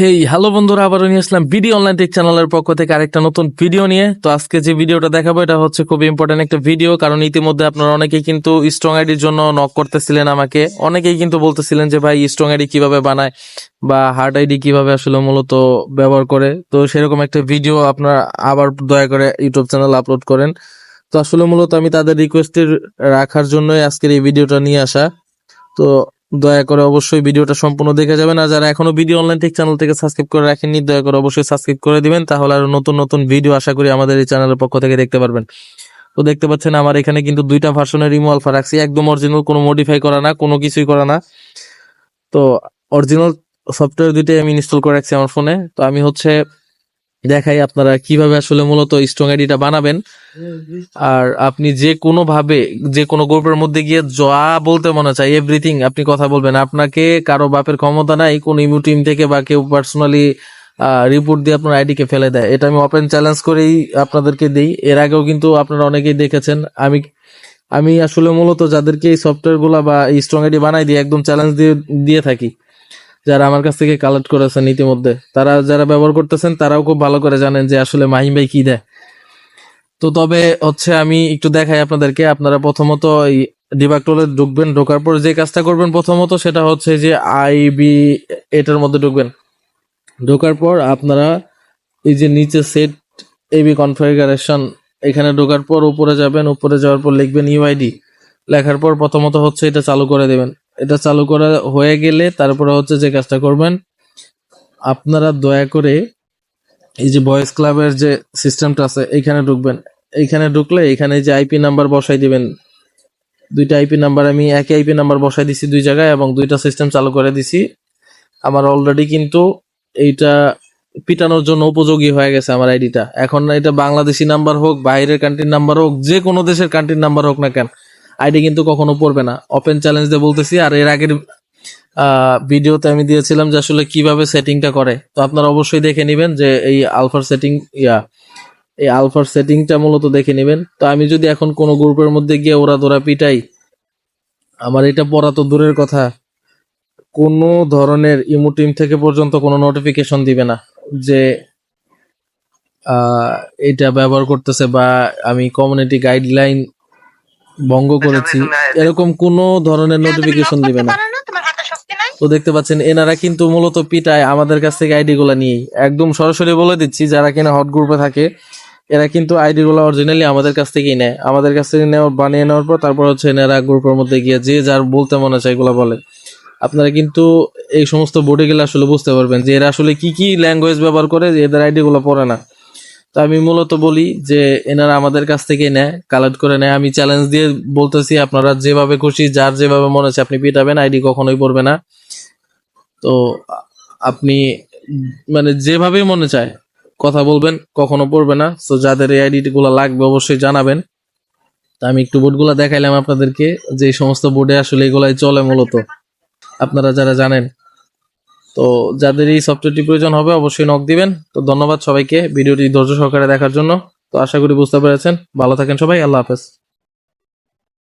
Hey hello বন্ধুরা, আবারও নিয়ে আসলাম বিডি অনলাইন টেক চ্যানেলের পক্ষ থেকে আরেকটা নতুন ভিডিও নিয়ে। তো আজকে যে ভিডিওটা দেখাবো, এটা হচ্ছে খুব ইম্পর্টেন্ট একটা ভিডিও কারণ ইতিমধ্যে আপনারা অনেকেই কিন্তু স্ট্রং আইডির জন্য নক করতেছিলেন আমাকে। অনেকেই কিন্তু বলতেছিলেন যে, ভাই স্ট্রং আইডি কীভাবে বানায় বা হার্ড আইডি কীভাবে আসলে মূলত ব্যবহার করে? তো সেরকম একটা ভিডিও আপনারা আবার দয়া করে ইউটিউব চ্যানেল আপলোড করেন। তো আসলে মূলত আমি তাদের রিকোয়েস্টের রাখার জন্যই আজকের এই ভিডিওটা নিয়ে আসা। তো দয়া করে অবশ্যই ভিডিওটা সম্পূর্ণ দেখে যাবেন। আর যারা এখনও ভিডিও অনলাইন টেক চ্যানেল থেকে সাবস্ক্রাইব করে রাখেননি, দয়া করে অবশ্যই সাবস্ক্রাইব করে দিবেন, তাহলে আরও নতুন নতুন ভিডিও আশা করি আমাদের এই চ্যানেলের পক্ষ থেকে দেখতে পারবেন। তো দেখতে পাচ্ছেন আমার এখানে কিন্তু দুইটা ভার্সনের রিমো আলফা রাখছি। একদম অরিজিনাল কোনো মডিফাই করা না, কোনো কিছুই করা না। তো অরিজিনাল সফটওয়্যার দুইটাই আমি ইনস্টল করে রাখছি আমার ফোনে তো আমি হচ্ছে দেখাই আপনারা কীভাবে আসলে মূলত স্ট্রং আইডিটা বানাবেন। আর আপনি যে কোনো ভাবে যে কোনো গ্রুপের মধ্যে গিয়ে যা বলতে মনে চায় এভরিথিং আপনি কথা বলবেন। আপনাকে কারও বাপের ক্ষমতা নাই, কোন ইমু টিম থেকে বা কেউ পার্সোনালি রিপোর্ট দিয়ে আপনার আইডি কে ফেলে দেয়। এটা আমি ওপেন চ্যালেঞ্জ করেই আপনাদেরকে দিই। এর আগেও কিন্তু আপনারা অনেকেই দেখেছেন। আমি আমি আসলে মূলত যাদেরকে এই সফটওয়্যারগুলা বা স্ট্রং আইডি বানাই দিয়ে একদম চ্যালেঞ্জ দিয়ে দিয়ে থাকি। যারা আমার কাছ থেকে কালেক্ট করেছেন ইতিমধ্যে, তারা যারা ব্যবহার করতেছেন, তারাও খুব ভালো করে জানেন যে আসলে মাহিম ভাই কি দেয়। তো তবে হচ্ছে আমি একটু দেখাই আপনাদেরকে, আপনারা প্রথমত এই ডিবাক্টলে ঢুকবেন, ঢোকার পর যে কাজটা করবেন প্রথমত সেটা হচ্ছে যে আইবি এটার মধ্যে ঢুকবেন। ঢোকার পর আপনারা এই যে নিচে সেট এবি কনফিগারেশন এখানে ঢোকার পর উপরে যাবেন, উপরে যাওয়ার পর লিখবেন ইউআইডি লেখার পর প্রথমত হচ্ছে এটা চালু করে দেবেন। এটা চালু করা হয়ে গেলে তারপরে হচ্ছে যে কাজটা করবেন, আপনারা দয়া করে এই যে ভয়েস ক্লাবের যে সিস্টেমটা আছে এখানে ঢুকবেন। এইখানে ঢুকলে এখানে যে আইপি নাম্বার বসাই দিবেন। দুইটা আইপি নাম্বার আমি একই আইপি নাম্বার বসাই দিছি দুই জায়গায় এবং দুইটা সিস্টেম চালু করে দিছি। আমার অলরেডি কিন্তু এইটা পিটানোর জন্য উপযোগী হয়ে গেছে আমার আইডিটা এখন এটা বাংলাদেশি নাম্বার হোক, বাইরের কান্ট্রির নাম্বার হোক, যে কোনো দেশের কান্ট্রির নাম্বার হোক না কেন আইডি কিন্তু কখনো পড়বে না। ওপেন চ্যালেঞ্জ দিয়ে বলতেছি, আর এর আগের ভিডিওতে আমি দিয়েছিলাম যে আসলে কীভাবে সেটিংটা করে। তো আপনারা অবশ্যই দেখে নেবেন যে এই আলফার সেটিং ইয়া, এই আলফার সেটিংটা মূলত দেখে নেবেন। তো আমি যদি এখন কোনো গ্রুপের মধ্যে গিয়ে ওরা ধরা পিটাই, আমার এটা পড়া তো দূরের কথা। কোনো ধরনের ইমো টিম থেকে পর্যন্ত কোনো নোটিফিকেশন দিবে না যে এটা ব্যবহার করতেছে বা আমি কমিউনিটি গাইডলাইন ভঙ্গ করেছি। এরকম কোনো ধরনের নোটিফিকেশন দিবে না। তো দেখতে পাচ্ছেন এনারা কিন্তু মূলত পিটায় আমাদের কাছ থেকে আইডি গুলা নিয়েই। একদম সরাসরি বলে দিচ্ছি যারা কিনা হট গ্রুপে থাকে এরা কিন্তু আইডি গুলো অরিজিনালি আমাদের কাছ থেকেই নেয়। আমাদের কাছ থেকে নেওয়ার বানিয়ে নেওয়ার পর তারপর হচ্ছে এনারা গ্রুপের মধ্যে গিয়ে যে যার বলতে মনে চায় এগুলা বলে। আপনারা কিন্তু এই সমস্ত বোর্ডে গেলে আসলে বুঝতে পারবেন যে এরা আসলে কি কি ল্যাঙ্গুয়েজ ব্যবহার করে যে এদের আইডি গুলো পড়ে না। তো আমি মূলত বলি যে এনারা আমাদের কাছ থেকে নেয় কালেক্ট করে নেয়। আমি চ্যালেঞ্জ দিয়ে বলতেছি, আপনারা যেভাবে খুশি, যার যেভাবে মনে হচ্ছে আপনি পিটাবেন, আইডি কখনোই পড়বে না। তো আপনি মানে যেভাবে মনে চায় কথা বলবেন, কখনো পড়বে না। তো যাদের এই আইডি গুলো লাগবে অবশ্যই জানাবেন। তা আমি একটু বোর্ডগুলো দেখাইলাম আপনাদেরকে, যে সমস্ত বোর্ডে আসলে এগুলাই চলে মূলত। আপনারা যারা জানেন। তো যাদের এই সফটওয়্যারটি প্রয়োজন হবে, অবশ্যই নক দিবেন। তো ধন্যবাদ সবাইকে ভিডিওটি ধৈর্য সহকারে দেখার জন্য। তো আশা করি বুঝতে পেরেছেন। ভালো থাকেন সবাই, আল্লাহ হাফেজ।